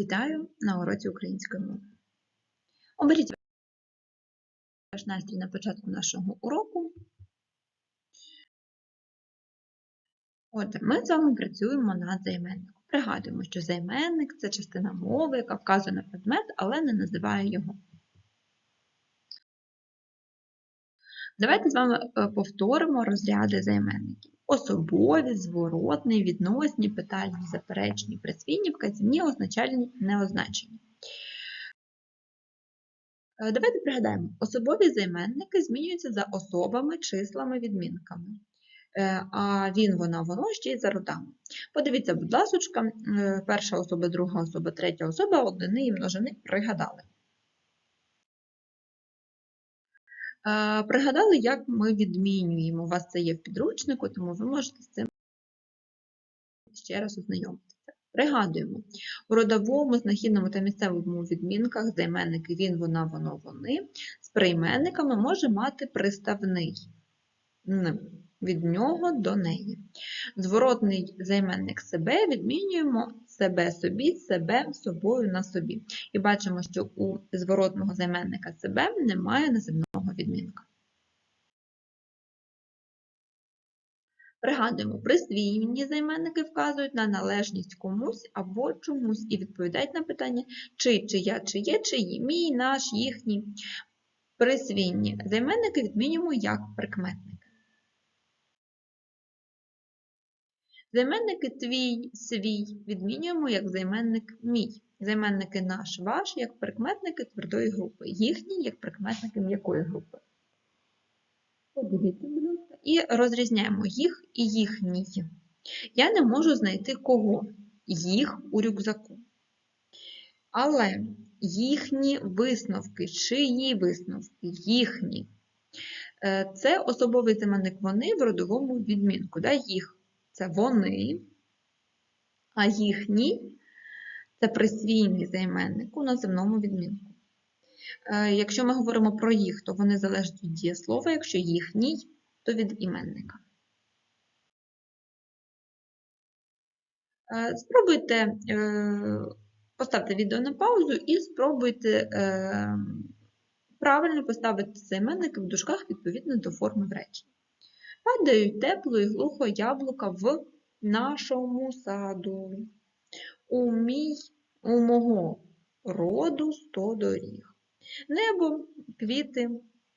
Вітаю на уроці української мови. Оберіть ваш настрій на початку нашого уроку. Отже, ми з вами працюємо над займенником. Пригадуємо, що займенник це частина мови, яка вказує на предмет, але не називає його. Давайте з вами е, повторимо розряди займенників. Особові, зворотні, відносні, питальні, заперечні, присвійні, вказівні, означальні, неозначені. Е, Давайте пригадаємо, особові займенники змінюються за особами, числами, відмінками. Е, А він, вона, воно ще й за родами. Подивіться, будь ласка, перша особа, друга особа, третя особа, однини і множини пригадали. Пригадали, як ми відмінюємо. У вас це є в підручнику, тому ви можете з цим ще раз ознайомитися. Пригадуємо, у родовому, знахідному та місцевому відмінках займенники він, вона, воно, вони з прийменниками може мати приставний від нього до неї. Зворотний займенник себе відмінюємо себе собі, себе собою на собі. І бачимо, що у зворотного займенника себе немає називного відмінка. Пригадуємо, присвійні займенники вказують на належність комусь або чомусь і відповідають на питання чи, чия, чиє, чиї, мій, наш, їхній. Присвійні займенники відмінюємо як прикметники. Займенники твій, свій відмінюємо як займенник мій. Займенники наш, ваш як прикметники твердої групи, їхні як прикметники м'якої групи. Подивіться, будь ласка. І розрізняємо їх і їхній. Я не можу знайти кого їх у рюкзаку. Але їхні висновки, чиї висновки, їхні. Е, Це особовий займенник вони в родовому відмінку. Да? Їх це вони, а їхній це присвійний займенник у називному відмінку. Е, Якщо ми говоримо про їх, то вони залежать від дієслова, якщо їхній, то від іменника. Е, Спробуйте е, поставте відео на паузу і спробуйте правильно поставити займенники в дужках відповідно до форми в реченні. Падають тепло і глухо яблука в нашому саду. У мій, у мого роду сто доріг. Небо квіти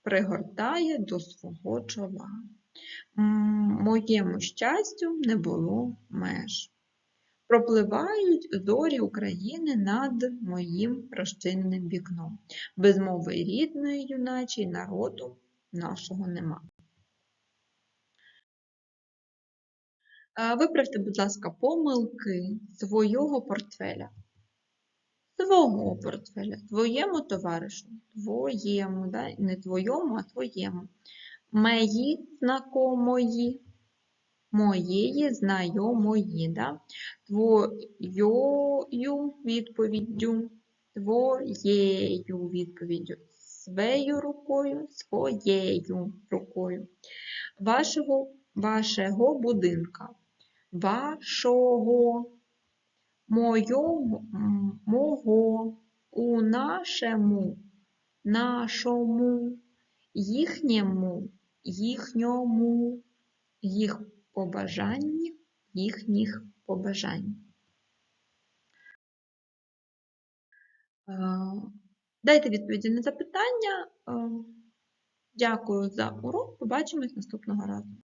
пригортає до свого чола. Моєму щастю не було меж. Пропливають зорі України над моїм розчинним вікном. Без мови рідної, юначій народу нашого нема. Виправте, будь ласка, помилки свого портфеля. Свого портфеля, твоєму товаришу, твоєму, да? не твоєму, а твоєму. Мої знакомої, моєї знайомої, да? твоєю відповіддю, твоєю відповіддю, своєю рукою, своєю рукою, вашого, вашого будинка вашого, мойого, мого, у нашому, нашому, їхньому, їхньому, їх побажанні, їхніх побажань. Дайте відповіді на запитання. Дякую за урок. Побачимось наступного разу.